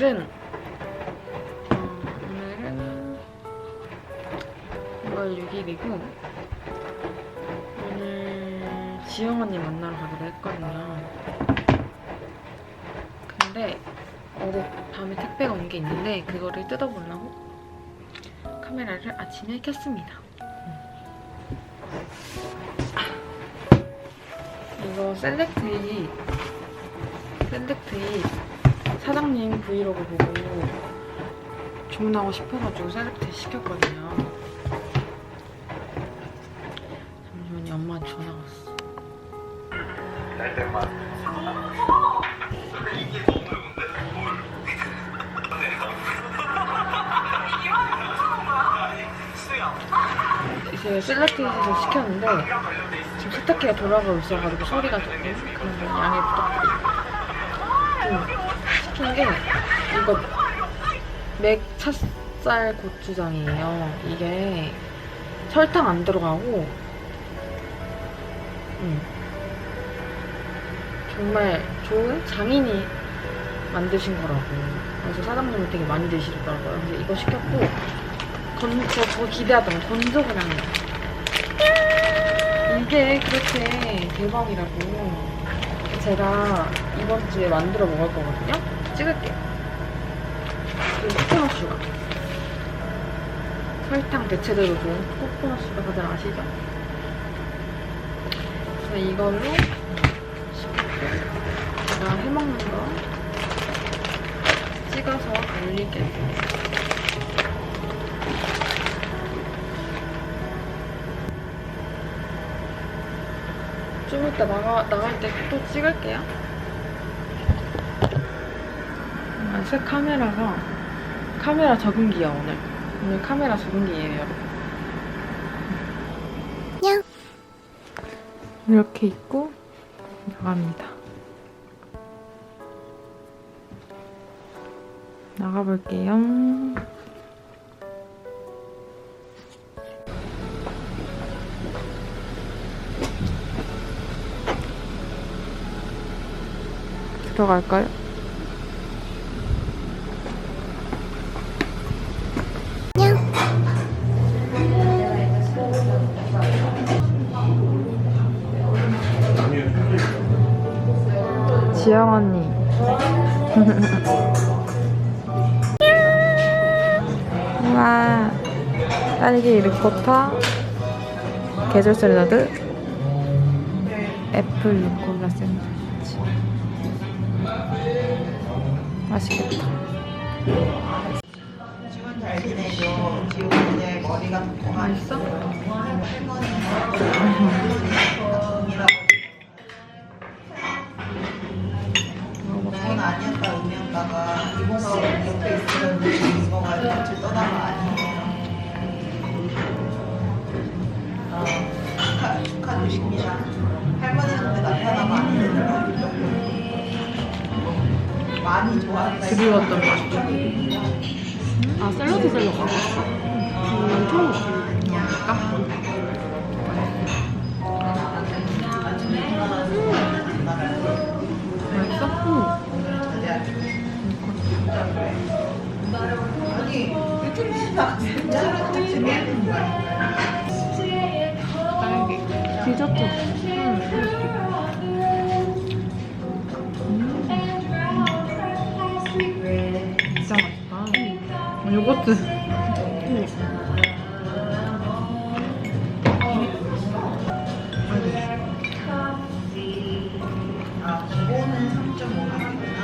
오늘은 어, 오늘은 5월 6일이고 오늘 지영 언니 만나러 가기로 했거든요. 근데 어제 밤에 택배가 온 게 있는데 그거를 뜯어보려고 카메라를 아침에 켰습니다. 이거 셀렉트이 셀렉트이 사장님 브이로그 보고 주문하고 싶어가지고 셀렉트 시켰거든요. 잠시만요, 엄마한테 전화가 왔어. 이제 셀렉트에서 시켰는데 지금 세탁기가 돌아가고 있어가지고 소리가 조금 그런 거 양해 부탁드립니다. 좀 시킨 게 이거 맥 찹쌀 고추장이에요. 이게 설탕 안 들어가고 음, 정말 좋은 장인이 만드신 거라고. 그래서 사장님이 되게 많이 드시더라고요. 그래서 이거 시켰고 건, 저, 저 기대하던 건조 그냥이에요. 이게 그렇게 대박이라고. 제가 이번 주에 만들어 먹을 거거든요. 찍을게요. 코코넛 슈가. 설탕 대체대로 좋은 코코넛 슈가 다들 아시죠? 그래서 이걸로 제가 해먹는 거 찍어서 올리겠습니다. 좀 이따 나가, 나갈 때 또 찍을게요. 아, 새 카메라가 카메라 적응기야 오늘. 오늘 카메라 적응기예요, 여러분. 이렇게 입고 나갑니다. 나가볼게요. 들어갈까요? 지영 언니. 우와. 딸기 리코타, 계절 샐러드, 애플 루꼴라 샌드위치. 맛있겠다. 지금 잘 지내죠. 지금 이제 머리가 맛있어? 전 그리웠던 맛이죠. 아 샐러드 샐러드 맛있어. 난 처음 먹어. 딸기. 디저트. 요거트. 아, 기본은 3.5점이구나.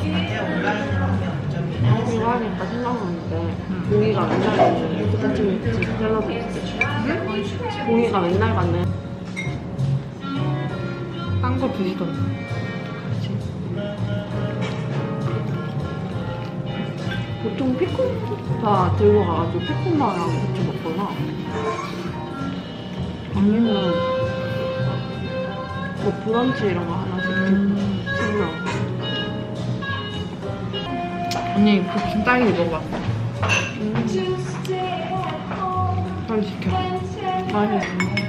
이제 온라인은 0점이네. 이거 하니까 생각나는데 공이가 맨날 갔네. 공이가 맨날 갔네. 딴거 드시던데. 보통 피코파 들고 가가지고 피코마랑 같이 먹거나 아니면 뭐 브런치 이런 거 하나씩 음. 챙겨 언니 부침 딸기 먹어봤어. 음. 빨리 시켜. 맛있어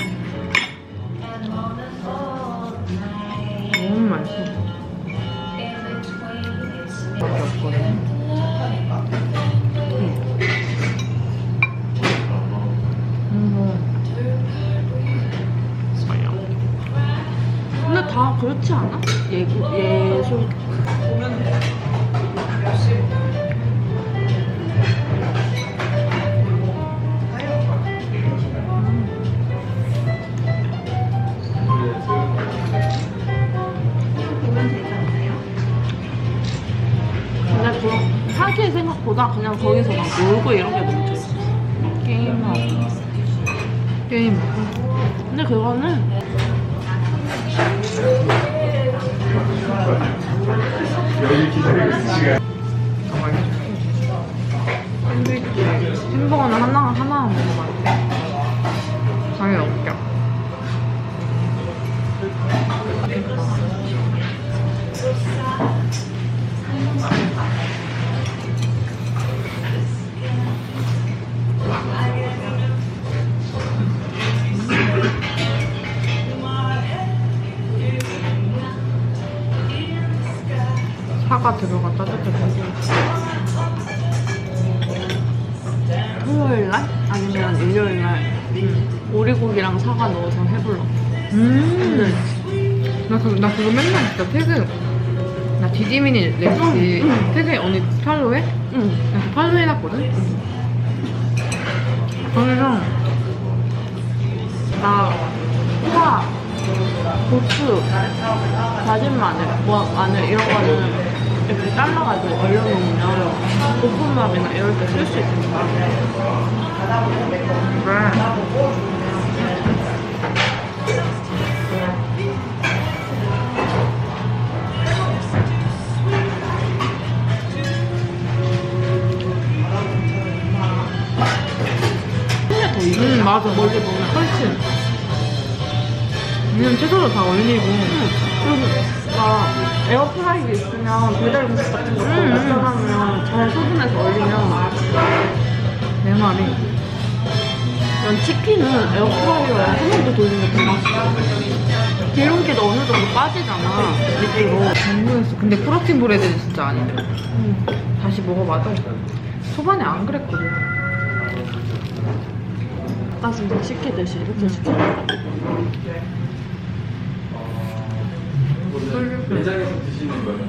놀고 이런 게 너무 재밌어 게임하고 게임. 근데 그거는 토요일 날 아니면 일요일 날 오리고기랑 사과 넣어서 해볼러. 음. 나, 그, 나 그거 맨날 진짜 퇴근. 나 디디미니 레시피 응, 응. 퇴근 언니 팔로우 해? 응. 나그 팔로우 해놨거든? 거기서 나 호박, 고추, 다진 마늘, 뭐 마늘 이런 거는 이렇게 잘라가지고 얼려놓으면 볶음밥이나 이럴 때 쓸 수 있으니까. 음, 맞아. 멀리 보면 훨씬. 왜냐면 채소도 다 올리고. 그리고 막 에어프라이기 있으면 배달 음식 같은 거 음, 음. 간단하면 잘 소분해서 얼리면 내 말이. 난 치킨은 에어프라이어에 한번더 돌리면 더 맛있어. 기름기도 어느 정도 빠지잖아, 밑으로. 궁금했어. 근데 프로틴 브레드는 진짜 아닌데. 음. 다시 먹어봐도 초반에 안 그랬거든. 닭가슴살 시키듯이 이렇게 시켜. 매장에서 드시는 거예요?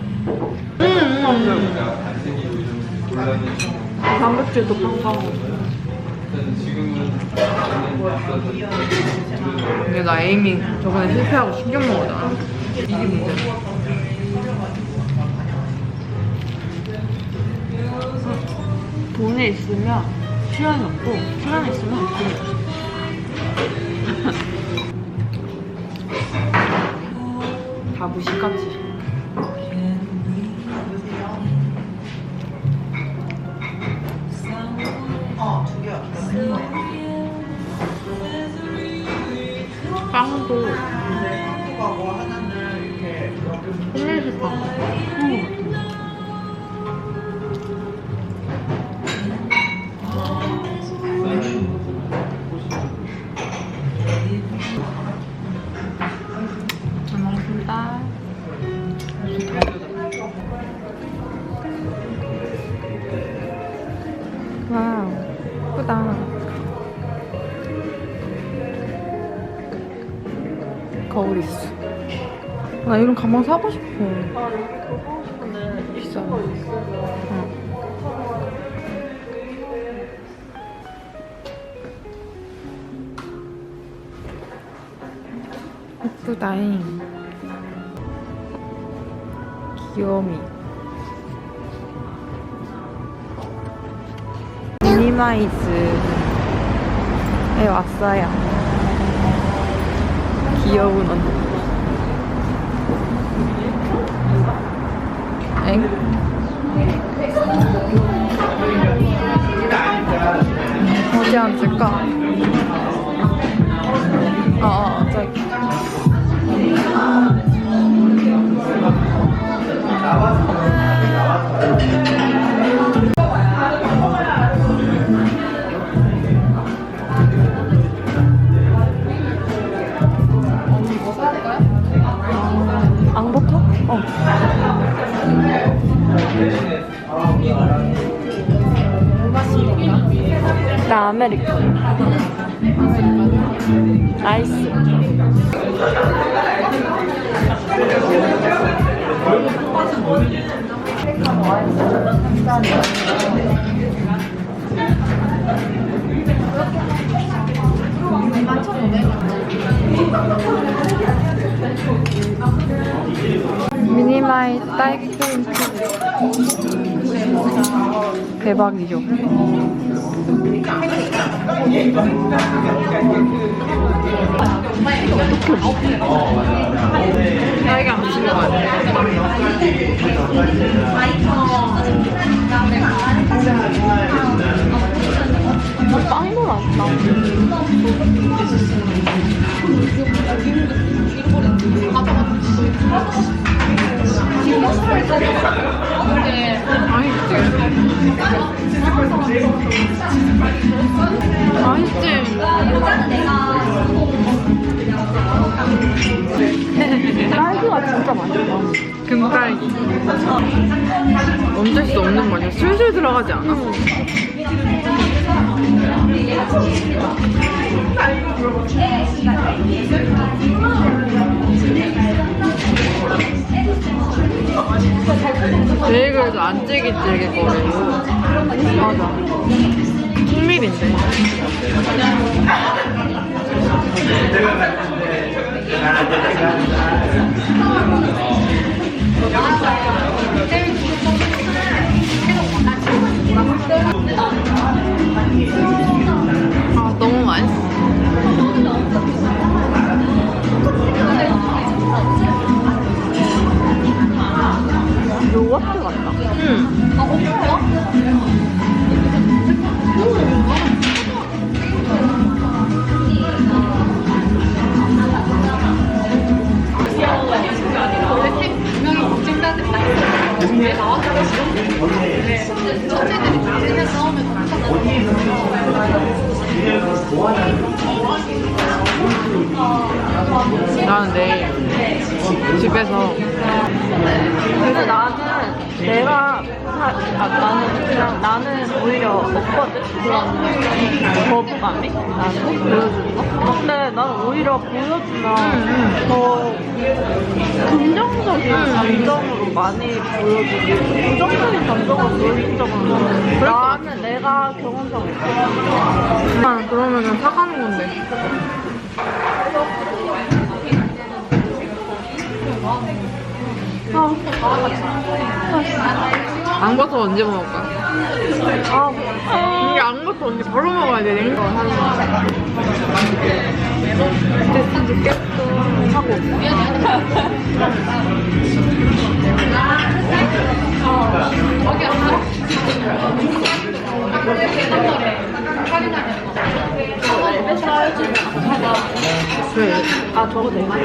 응, 응, 응. 안 생기고 이런 논란이 좀 단백질도. 일단 지금은 저는 근데 나 에이밍 저번에 실패하고 신경 먹었잖아. 이게 문제야. 돈이 있으면 시간이 없고, 시간이 있으면 돈이 없어. 다 무식같이. 빵도 뭐 하나는 이렇게 홈레스 빵. 거울 있어. 나 이런 가방 사고 싶어. 아, 여기 그거 하고 싶은데 비싸. 거 있어. 응. 예쁘다잉. 귀요미. 신라이즈에 왔어요. 귀여운 언니. 엥? 어디 앉을까? 아메리카노. 아이스. 미니마이 딸크림 대박이죠. 딸기 안 맛있지? 딸기가 진짜 맛있다. 금딸기. 멈출 수 없는 맛이야. 술술 들어가지 않아? 베이글도 안 쫄깃쫄깃거리고 맞아 풍밀인데 아 너무 맛있어 요거트 같다. 응. 나는 내일 집에서 근데 나는 내가 사, 아, 나는 그냥 나는 오히려 없거든? 그런 거부감이? 나는? 보여주는 거. 근데 나는 오히려 보여주면 더 긍정적인 감정으로 많이 보여주고 부정적인 감정을 보여준 적은 없는데 나는 내가 경험상 있어. 아, 그러면은 사가는 건데. 앙버터 언제 먹을 거야? 아, 이게 앙버터 언제 바로 먹어야 돼 냉동. 하는 거 됐으면 좋겠어 하고. 왜? 아 저거 내가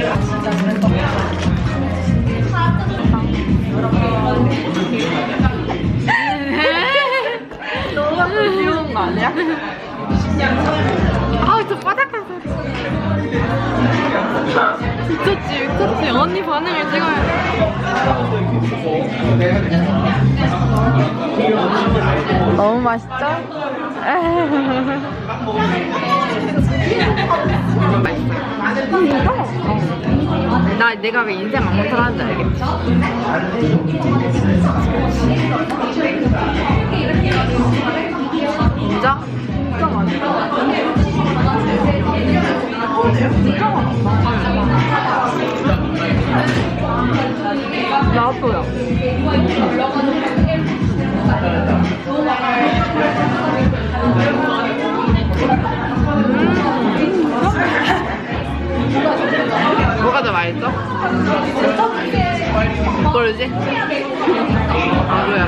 너무 아저 바닥한 소리 미쳤지 미쳤지 언니 반응을 찍어야 너무 맛있죠? 맛있어 나나 내가 왜 인생 막못을 하는지 알겠지? 진짜? 나도요. 더 맛있어? 모르지? 아루야.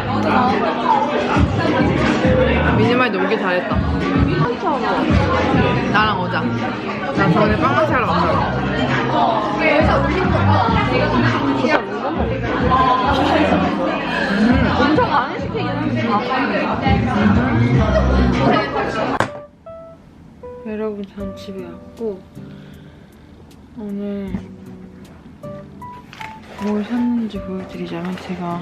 미니마이 오길 잘했다. 나랑 오자. 나 저번에 빵 맛이 하러 왔어. 엄청 많이 시키긴 했는데 여러분, 전 집에 왔고, 오늘 뭘 샀는지 보여드리자면, 제가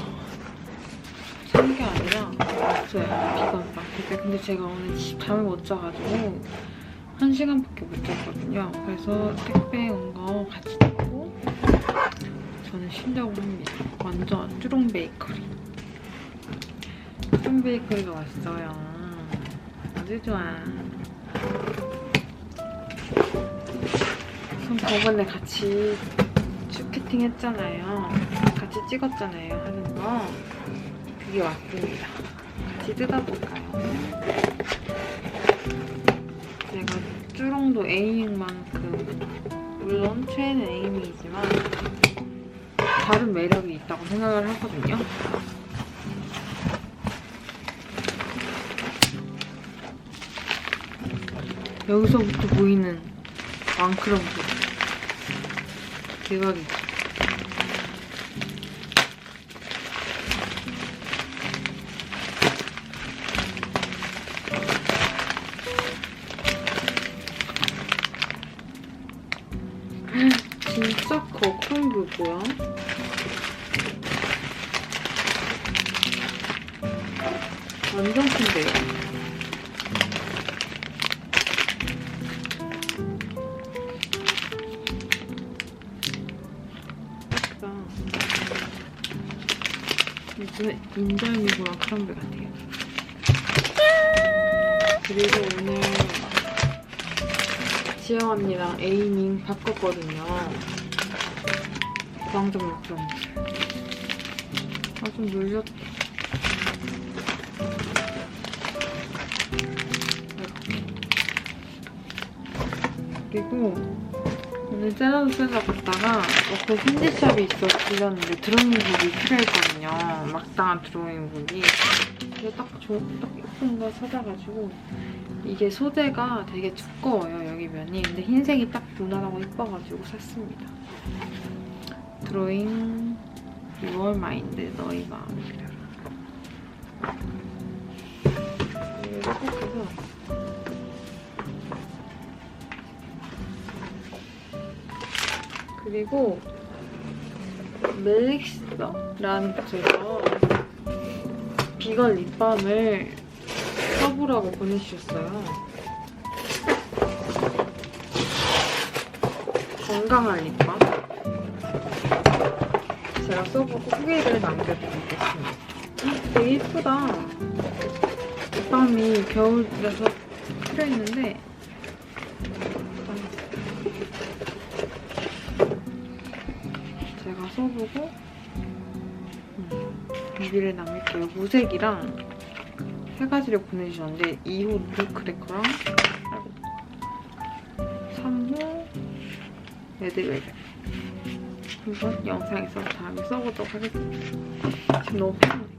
산 게 아니라 왔어요. 비가 마켓에. 근데 제가 오늘 집 잠을 못 자가지고, 한 시간밖에 못 잤거든요. 그래서 택배 온 거 같이 듣고, 저는 쉬려고 합니다. 완전 쭈롱 베이커리. 쭈롱 베이커리가 왔어요. 아주 좋아. 전 저번에 같이 슈팅 했잖아요. 같이 찍었잖아요. 하는 거. 그게 왔습니다. 같이 뜯어볼까요? 제가 쭈롱도 에이밍만큼 물론 최애는 에이밍이지만 다른 매력이 있다고 생각을 하거든요. 여기서부터 보이는 왕크럼블 대박이죠. 진짜 커. 큰게 뭐야? 완전 큰데요? 인절미구나 크럼블 같아요. 그리고 오늘 지영 언니랑 에이밍 바꿨거든요. 광정육 크럼블. 아, 좀 눌렸다. 그리고 오늘 샐러드 샐러 갔다가 옆에 핸디샵이 있어 들렸는데 드로잉북이 필요했거든요. 막당한 드로잉북이. 근데 딱, 좋, 딱 예쁜 거 찾아가지고 이게 소재가 되게 두꺼워요, 여기 면이. 근데 흰색이 딱 무난하고 예뻐가지고 샀습니다. 드로잉 유월 마인드 너의 마음을 열어. 이렇게 해서 그리고 멜릭스라는 곳에서 비건 립밤을 써보라고 보내주셨어요. 건강한 립밤. 제가 써보고 후기를 남겨드리겠습니다. 음, 되게 예쁘다. 립밤이 겨울이라서 필요했는데 제가 써보고 음, 여기를 남길게요. 무색이랑 세 가지를 보내주셨는데 2호 루크래커랑 3호 레드벨벳 한번 영상에서 다음에 써보도록 하겠습니다. 지금 너무 편해.